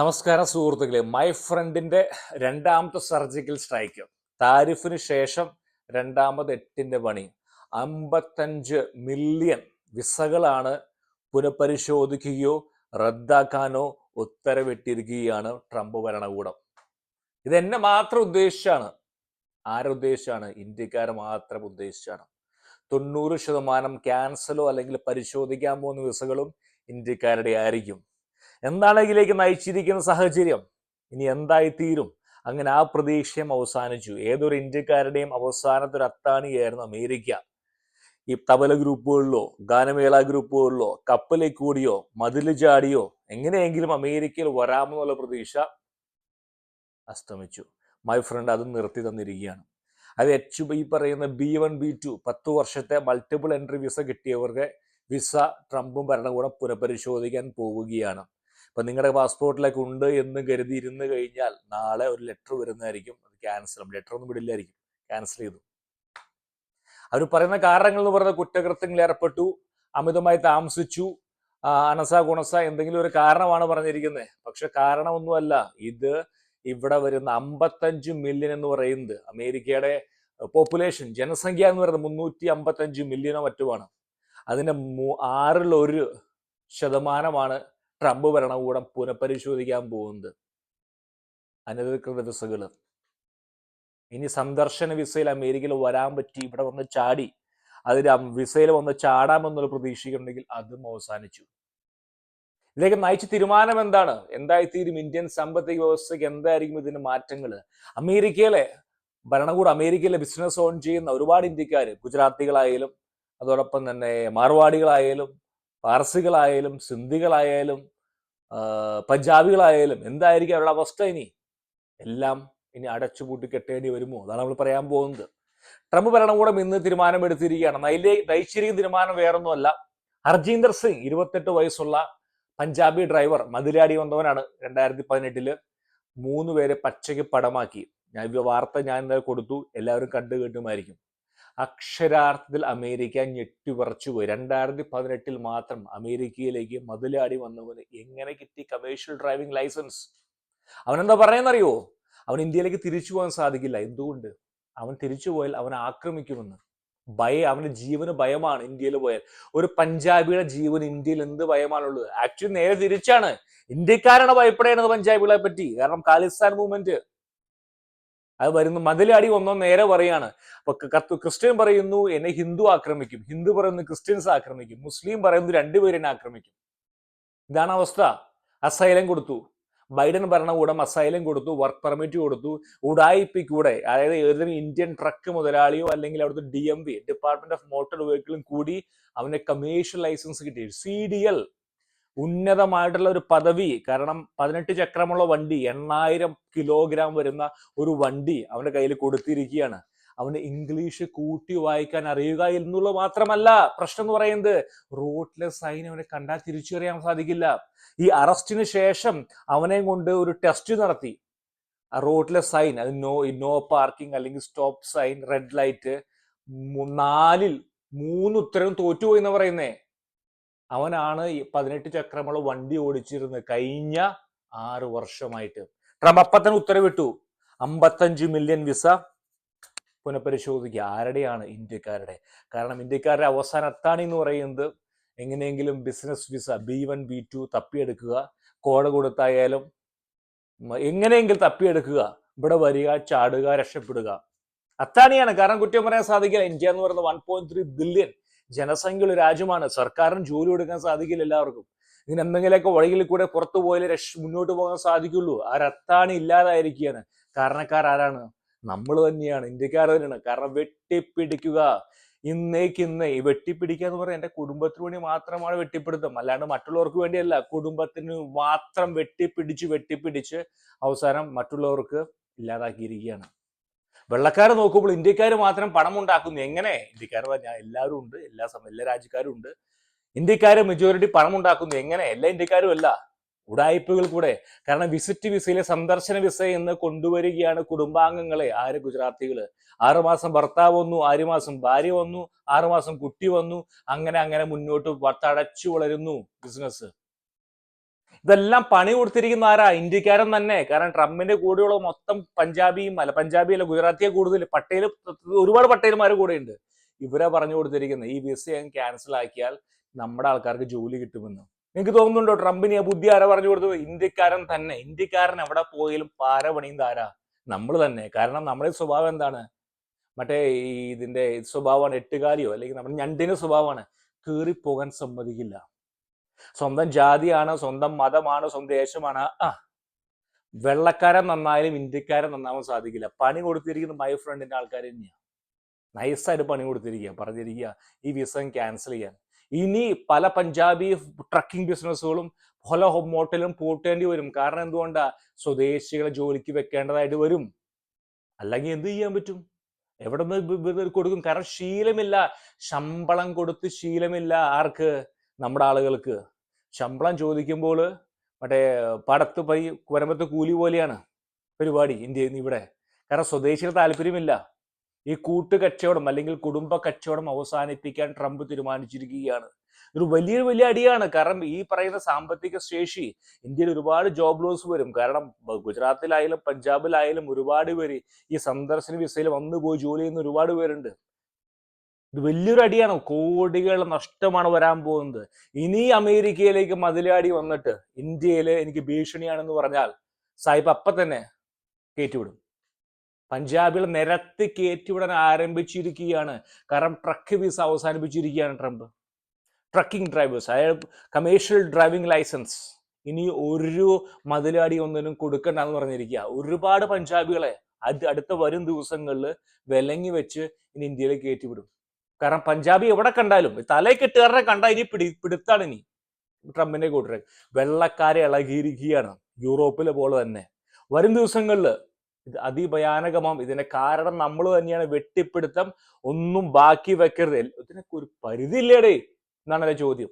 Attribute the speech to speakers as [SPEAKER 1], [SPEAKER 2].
[SPEAKER 1] നമസ്കാരം സുഹൃത്തുക്കളെ. മൈ ഫ്രണ്ടിന്റെ രണ്ടാമത്തെ സർജിക്കൽ സ്ട്രൈക്ക് താരിഫിന് ശേഷം രണ്ടാമത് എട്ടിന്റെ പണി. അമ്പത്തഞ്ച് മില്യൺ വിസകളാണ് പുനഃപരിശോധിക്കുകയോ റദ്ദാക്കാനോ ഉത്തരവിട്ടിരിക്കുകയാണ് ട്രംപ് ഭരണകൂടം. ഇത് മാത്രം ഉദ്ദേശിച്ചാണ്. ആരുദ്ദേശിച്ചാണ് ഇന്ത്യക്കാരെ മാത്രം ഉദ്ദേശിച്ചാണ്. തൊണ്ണൂറ് ശതമാനം ക്യാൻസലോ അല്ലെങ്കിൽ പരിശോധിക്കാൻ പോകുന്ന വിസകളും ഇന്ത്യക്കാരുടെ ആയിരിക്കും. എന്താണ് ഇതിലേക്ക് നയിച്ചിരിക്കുന്ന സാഹചര്യം? ഇനി എന്തായി തീരും അങ്ങനെ ആ പ്രതീക്ഷയും അവസാനിച്ചു. ഏതൊരു ഇന്ത്യക്കാരുടെയും അവസാനത്തെ ഒരു അത്താണിയായിരുന്നു അമേരിക്ക. ഈ തബല ഗ്രൂപ്പുകളിലോ ഗാനമേള ഗ്രൂപ്പുകളിലോ കപ്പലിൽ കൂടിയോ മതിൽ ചാടിയോ എങ്ങനെയെങ്കിലും അമേരിക്കയിൽ വരാമെന്നുള്ള പ്രതീക്ഷ അസ്തമിച്ചു. മൈ ഫ്രണ്ട് അത് നിർത്തി തന്നിരിക്കുകയാണ്. അത് എച്ച് ബി പറയുന്ന ബി വൺ ബി ടു പത്ത് വർഷത്തെ മൾട്ടിപ്പിൾ എൻട്രി വിസ കിട്ടിയവർക്ക് വിസ ട്രംപും ഭരണകൂടം പുനഃപരിശോധിക്കാൻ പോവുകയാണ്. അപ്പം നിങ്ങളുടെ പാസ്പോർട്ടിലൊക്കെ ഉണ്ട് എന്ന് കരുതി ഇരുന്ന് കഴിഞ്ഞാൽ നാളെ ഒരു ലെറ്റർ വരുന്നതായിരിക്കും. അത് ക്യാൻസൽ ലെറ്റർ ഒന്നും വിടില്ലായിരിക്കും. ക്യാൻസൽ ചെയ്തു. അവർ പറയുന്ന കാരണങ്ങൾ എന്ന് പറയുന്ന കുറ്റകൃത്യങ്ങളിൽ ഏർപ്പെട്ടു അമിതമായി താമസിച്ചു അനസ ഗുണസ എന്തെങ്കിലും ഒരു കാരണമാണ് പറഞ്ഞിരിക്കുന്നത് പക്ഷെ കാരണമൊന്നുമല്ല. ഇത് ഇവിടെ വരുന്ന അമ്പത്തഞ്ച് മില്യൺ എന്ന് പറയുന്നത് അമേരിക്കയുടെ പോപ്പുലേഷൻ ജനസംഖ്യ എന്ന് പറയുന്നത് മുന്നൂറ്റി അമ്പത്തഞ്ച് മില്യണോ മറ്റുമാണ്. അതിന്റെ മൂ- ആറിൽ ഒരു ശതമാനമാണ് ട്രംപ് ഭരണകൂടം പുനഃപരിശോധിക്കാൻ പോകുന്നത്. അനധികൃത വിസകൾ ഇനി സന്ദർശന വിസയിൽ അമേരിക്കയിൽ വരാൻ പറ്റി ഇവിടെ വന്ന് ചാടി അതിൽ വിസയിൽ വന്ന് ചാടാമെന്നുള്ള പ്രതീക്ഷിക്കുന്നുണ്ടെങ്കിൽ അതും അവസാനിച്ചു. ഇതിലേക്ക് നയിച്ച തീരുമാനം എന്താണ്? എന്തായിത്തീരും? ഇന്ത്യൻ സാമ്പത്തിക വ്യവസ്ഥയ്ക്ക് എന്തായിരിക്കും ഇതിന്റെ മാറ്റങ്ങൾ അമേരിക്കയിലെ ഭരണകൂടം അമേരിക്കയിലെ ബിസിനസ് ഓൺ ചെയ്യുന്ന ഒരുപാട് ഇന്ത്യക്കാർ ഗുജറാത്തികളായാലും അതോടൊപ്പം തന്നെ മാർവാടികളായാലും പാർസികളായാലും സിന്ധികളായാലും പഞ്ചാബികളായാലും എന്തായിരിക്കും അവരുടെ അവസ്ഥ ഇനി? എല്ലാം ഇനി അടച്ചുപൂട്ടി കെട്ടേണ്ടി വരുമോ? അതാണ് നമ്മൾ പറയാൻ പോകുന്നത്. ട്രംപ് ഭരണകൂടം ഇന്ന് തീരുമാനമെടുത്തിരിക്കുകയാണ്. നൈലേ നൈശ്വര്യം തീരുമാനം വേറൊന്നുമല്ല. ഹർജീന്ദർ സിംഗ് ഇരുപത്തെട്ട് വയസ്സുള്ള പഞ്ചാബി ഡ്രൈവർ മതിലാടി വന്നവനാണ് രണ്ടായിരത്തി പതിനെട്ടിൽ മൂന്ന് പേരെ പച്ചയ്ക്ക് പടമാക്കി. ഞാൻ വാർത്ത ഞാൻ കൊടുത്തു. എല്ലാവരും കണ്ടു കേട്ടുമായിരിക്കും അക്ഷരാർത്ഥത്തിൽ അമേരിക്ക ഞെട്ടിവിറച്ചു പോയി. രണ്ടായിരത്തി പതിനെട്ടിൽ മാത്രം അമേരിക്കയിലേക്ക് മതിലാടി വന്നവന് എങ്ങനെ കിട്ടി കമേഴ്ഷ്യൽ ഡ്രൈവിംഗ് ലൈസൻസ് അവൻ എന്താ പറയുന്നറിയോ? അവൻ ഇന്ത്യയിലേക്ക് തിരിച്ചു പോകാൻ സാധിക്കില്ല. എന്തുകൊണ്ട്? അവൻ തിരിച്ചു പോയാൽ അവൻ ആക്രമിക്കുമെന്ന്. ഭയ അവന്റെ ജീവന് ഭയമാണ് ഇന്ത്യയിൽ പോയാൽ. ഒരു പഞ്ചാബിയുടെ ജീവൻ ഇന്ത്യയിൽ എന്ത് ഭയമാണുള്ളത്? ആക്ച്വലി നേരെ തിരിച്ചാണ്. ഇന്ത്യക്കാരാണ് ഭയപ്പെടേണ്ടത് പഞ്ചാബികളെ പറ്റി. കാരണം ഖാലിസ്ഥാൻ മൂവ്മെന്റ് അത് വരുന്നു. മതിലാടി ഒന്നോ നേരെ പറയാണ്. അപ്പൊ ക്രിസ്ത്യൻ പറയുന്നു എന്നെ ഹിന്ദു ആക്രമിക്കും. ഹിന്ദു പറയുന്നു ക്രിസ്ത്യൻസ് ആക്രമിക്കും. മുസ്ലിം പറയുന്നു രണ്ടുപേരെന്നെ ആക്രമിക്കും. ഇതാണ് അവസ്ഥ. അസൈലം കൊടുത്തു. ബൈഡൻ ഭരണകൂടം അസൈലം കൊടുത്തു വർക്ക് പെർമിറ്റ് കൊടുത്തു. ഉടായിപ്പി കൂടെ അതായത് ഏതൊരു ഇന്ത്യൻ ട്രക്ക് മുതലാളിയോ അല്ലെങ്കിൽ അവിടുത്തെ D M V department of motor വെഹിക്കിളും കൂടി അവന് കമേഴ്ഷ്യൽ ലൈസൻസ് കിട്ടി. C D L. ഉന്നതമായിട്ടുള്ള ഒരു പദവി കാരണം പതിനെട്ട് ചക്രമുള്ള വണ്ടി എണ്ണായിരം കിലോഗ്രാം വരുന്ന ഒരു വണ്ടി അവന്റെ കയ്യിൽ കൊടുത്തിരിക്കുകയാണ്. അവന് ഇംഗ്ലീഷ് കൂട്ടി വായിക്കാൻ അറിയുക എന്നുള്ളത് മാത്രമല്ല പ്രശ്നം എന്ന് പറയുന്നത് റോട്ടിലെ സൈൻ അവനെ കണ്ടാൽ തിരിച്ചറിയാൻ സാധിക്കില്ല. ഈ അറസ്റ്റിന് ശേഷം അവനെ കൊണ്ട് ഒരു ടെസ്റ്റ് നടത്തി. റോട്ടിലെ സൈൻ അത് നോ നോ പാർക്കിംഗ് അല്ലെങ്കിൽ സ്റ്റോപ്പ് സൈൻ റെഡ് ലൈറ്റ് നാലിൽ മൂന്ന് ഉത്തരവും തോറ്റുപോയി എന്ന് പറയുന്നേ. അവനാണ് ഈ പതിനെട്ട് ചക്രമുള്ള വണ്ടി ഓടിച്ചിരുന്നത് കഴിഞ്ഞ ആറ് വർഷമായിട്ട്. ട്രംപ് അപ്പം തന്നെ ഉത്തരവിട്ടു. അമ്പത്തഞ്ച് മില്യൺ വിസ പുനഃപരിശോധിക്കുക. ആരുടെയാണ്? ഇന്ത്യക്കാരുടെ. കാരണം ഇന്ത്യക്കാരുടെ അവസാന അത്താണി എന്ന് പറയുന്നത് എങ്ങനെയെങ്കിലും business visa B one B two തപ്പിയെടുക്കുക. കോട കൊടുത്തായാലും എങ്ങനെയെങ്കിലും തപ്പിയെടുക്കുക. ഇവിടെ വരിക ചാടുക രക്ഷപ്പെടുക. അത്താണിയാണ്. കാരണം കുറ്റം പറയാൻ സാധിക്കില്ല. ഇന്ത്യ എന്ന് പറയുന്നത് വൺ പോയിന്റ് ത്രീ ബില്യൺ ജനസംഖ്യയുള്ള രാജ്യമാണ്. സർക്കാരിന് ജോലി കൊടുക്കാൻ സാധിക്കില്ല എല്ലാവർക്കും. ഇങ്ങനെ എന്തെങ്കിലുമൊക്കെ വഴിയിൽ കൂടെ പുറത്തു പോയാലേ രക്ഷ മുന്നോട്ട് പോകാൻ സാധിക്കുള്ളൂ. ആ രത്താണി ഇല്ലാതായിരിക്കുകയാണ്. കാരണക്കാർ ആരാണ്? നമ്മൾ തന്നെയാണ്. ഇന്ത്യക്കാർ തന്നെയാണ്. കാരണം വെട്ടിപ്പിടിക്കുക. ഇന്നേക്ക് ഇന്ന്. ഈ വെട്ടിപ്പിടിക്കുക എന്ന് പറയുന്നത് എന്റെ കുടുംബത്തിന് വേണ്ടി മാത്രമാണ് വെട്ടിപ്പിടുത്തം. അല്ലാണ്ട് മറ്റുള്ളവർക്ക് വേണ്ടിയല്ല. കുടുംബത്തിന് മാത്രം വെട്ടിപ്പിടിച്ച് വെട്ടിപ്പിടിച്ച് അവസാനം മറ്റുള്ളവർക്ക് ഇല്ലാതാക്കിയിരിക്കുകയാണ്. വെള്ളക്കാർ നോക്കുമ്പോൾ ഇന്ത്യക്കാർ മാത്രം പണം ഉണ്ടാക്കുന്നു. എങ്ങനെ? ഇന്ത്യക്കാർ ഞാൻ എല്ലാവരും ഉണ്ട് എല്ലാ സമയം എല്ലാ രാജ്യക്കാരും ഉണ്ട്. ഇന്ത്യക്കാർ മെജോറിറ്റി പണം ഉണ്ടാക്കുന്നു. എങ്ങനെ? എല്ലാ ഇന്ത്യക്കാരും അല്ല ഉടായ്പകൾ കൂടെ. കാരണം വിസിറ്റ് വിസയിലെ സന്ദർശന വിസ എന്ന് കൊണ്ടുവരികയാണ് കുടുംബാംഗങ്ങളെ ആര്? ഗുജറാത്തികൾ ആറുമാസം ഭർത്താവ് വന്നു ആറുമാസം ഭാര്യ വന്നു ആറുമാസം കുട്ടി വന്നു അങ്ങനെ അങ്ങനെ മുന്നോട്ട് തടച്ചു വളരുന്നു ബിസിനസ് ഇതെല്ലാം പണി കൊടുത്തിരിക്കുന്ന ആരാ? ഇന്ത്യക്കാരൻ തന്നെ. കാരണം ട്രംപിന്റെ കൂടെയുള്ള മൊത്തം പഞ്ചാബിയും അല്ല പഞ്ചാബി അല്ല ഗുജറാത്തിയെ കൂടുതൽ പട്ടേൽ ഒരുപാട് പട്ടേൽമാർ കൂടെ ഉണ്ട് ഇവരാ പറഞ്ഞു കൊടുത്തിരിക്കുന്നത് ഈ വിസ ക്യാൻസൽ ആക്കിയാൽ നമ്മുടെ ആൾക്കാർക്ക് ജോലി കിട്ടുമെന്ന്. നിങ്ങൾക്ക് തോന്നുന്നുണ്ടോ? ട്രംപിന് ആ ബുദ്ധി ആരാ പറഞ്ഞു കൊടുത്തത്? ഇന്ത്യക്കാരൻ തന്നെ. ഇന്ത്യക്കാരൻ എവിടെ പോയാലും പാര പണിയുന്ന ആരാ നമ്മൾ തന്നെ. കാരണം നമ്മുടെ സ്വഭാവം എന്താണ്? മറ്റേ ഈ ഇതിന്റെ സ്വഭാവമാണ് എട്ടുകാലിയോ? അല്ലെങ്കിൽ നമ്മുടെ ഞണ്ടിന്റെ സ്വഭാവമാണ്. കീറിപ്പോകാൻ സമ്മതിക്കില്ല. സ്വന്തം ജാതിയാണ് സ്വന്തം മതമാണ് സ്വന്തം ദേശമാണ്. ആ വെള്ളക്കാരൻ നന്നായാലും ഇന്ത്യക്കാരൻ നന്നാവാൻ സാധിക്കില്ല. പണി കൊടുത്തിരിക്കുന്ന മൈ ഫ്രണ്ടിന്റെ ആൾക്കാർ തന്നെയാണ് നൈസായിട്ട് പണി കൊടുത്തിരിക്കുക പറഞ്ഞിരിക്കുക ഈ വിസ ക്യാൻസൽ ചെയ്യാൻ. ഇനി പല പഞ്ചാബി ട്രക്കിംഗ് ബിസിനസ്സുകളും പല മോട്ടലും പൂട്ടേണ്ടി വരും. കാരണം എന്തുകൊണ്ടാ? സ്വദേശികളെ ജോലിക്ക് വെക്കേണ്ടതായിട്ട് വരും. അല്ലെങ്കിൽ എന്ത് ചെയ്യാൻ പറ്റും? എവിടെ നിന്ന് കൊടുക്കും? കാരണം ശീലമില്ല. ശമ്പളം കൊടുത്ത് ശീലമില്ല ആർക്ക്? നമ്മുടെ ആളുകൾക്ക്. ശമ്പളം ചോദിക്കുമ്പോൾ മറ്റേ പടത്ത് പൈ കുരമ്പത്ത് കൂലി പോലെയാണ് പരിപാടി ഇന്ത്യയിൽ നിന്ന് ഇവിടെ. കാരണം സ്വദേശികൾ താല്പര്യമില്ല. ഈ കൂട്ടു കച്ചവടം അല്ലെങ്കിൽ കുടുംബ കച്ചവടം അവസാനിപ്പിക്കാൻ ട്രംപ് തീരുമാനിച്ചിരിക്കുകയാണ്. ഒരു വലിയ വലിയ അടിയാണ്. കാരണം ഈ പറയുന്ന സാമ്പത്തിക ശേഷി ഇന്ത്യയിൽ ഒരുപാട് ജോബ് ലോസ് വരും. കാരണം ഗുജറാത്തിലായാലും പഞ്ചാബിലായാലും ഒരുപാട് പേര് ഈ സന്ദർശന വിസയിൽ വന്നു പോയി ജോലി ചെയ്യുന്ന ഒരുപാട് പേരുണ്ട്. ഇത് വലിയൊരു അടിയാണ്. കോടികൾ നഷ്ടമാണ് വരാൻ പോകുന്നത്. ഇനി അമേരിക്കയിലേക്ക് മതിലാടി വന്നിട്ട് ഇന്ത്യയിൽ എനിക്ക് ഭീഷണിയാണെന്ന് പറഞ്ഞാൽ സാഹിബ് അപ്പ തന്നെ കയറ്റിവിടും പഞ്ചാബിൽ നിരത്തി കയറ്റിവിടാൻ ആരംഭിച്ചിരിക്കുകയാണ്. കാരണം ട്രക്ക് വിസ അവസാനിപ്പിച്ചിരിക്കുകയാണ് ട്രംപ്. ട്രക്കിംഗ് ഡ്രൈവേഴ്സ് അതായത് കമേഴ്ഷ്യൽ ഡ്രൈവിംഗ് ലൈസൻസ് ഇനി ഒരു മതിലാടി ഒന്നിനും കൊടുക്കണ്ട എന്ന് പറഞ്ഞിരിക്കുക. ഒരുപാട് പഞ്ചാബികളെ അത് അടുത്ത വരും ദിവസങ്ങളിൽ വിലങ്ങി വെച്ച് ഇനി ഇന്ത്യയിലേക്ക് കയറ്റിവിടും കാരണം പഞ്ചാബി എവിടെ കണ്ടാലും തലേ കെട്ടുകാരനെ കണ്ടാൽ ഇനി പിടി പിടുത്താണ് ഇനി ട്രംപിന്റെ കൂട്ടരെ. വെള്ളക്കാരെ ഇളകിയിരിക്കുകയാണ് യൂറോപ്പിലെ പോലെ തന്നെ. വരും ദിവസങ്ങളിൽ ഇത് അതിഭയാനകമാം ഇതിന്റെ കാരണം നമ്മൾ തന്നെയാണ്. വെട്ടിപ്പിടുത്തം ഒന്നും ബാക്കി വെക്കരുത്. ഇതിനൊക്കെ ഒരു പരിധി ഇല്ലേടേ എന്നാണ് എന്റെ ചോദ്യം.